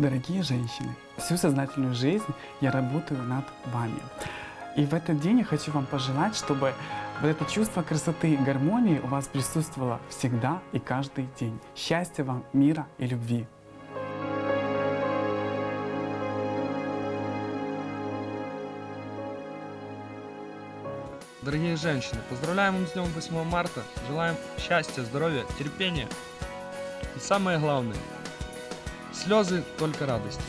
Дорогие женщины, всю сознательную жизнь я работаю над вами. И в этот день я хочу вам пожелать, чтобы вот это чувство красоты и гармонии у вас присутствовало всегда и каждый день. Счастья вам, мира и любви. Дорогие женщины, поздравляем вам с днем 8 марта. Желаем счастья, здоровья, терпения. И самое главное, слезы только радость.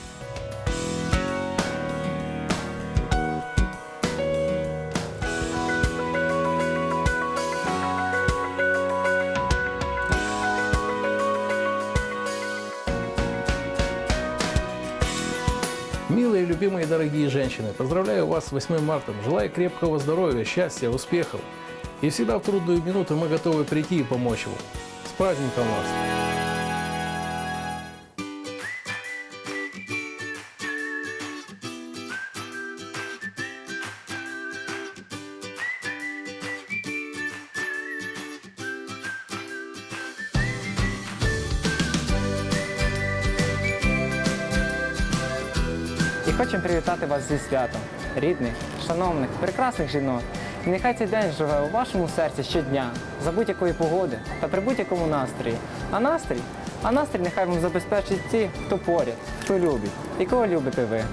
Милые, любимые, дорогие женщины, поздравляю вас с 8 марта. Желаю крепкого здоровья, счастья, успехов. И всегда в трудную минуту мы готовы прийти и помочь вам. С праздником вас! Хочемо привітати вас зі святом, рідних, шановних, прекрасних жінок. І нехай цей день живе у вашому серці щодня, за будь-якої погоди та при будь-якому настрої. А настрій? А настрій нехай вам забезпечить ті, хто поряд, хто любить і кого любите ви.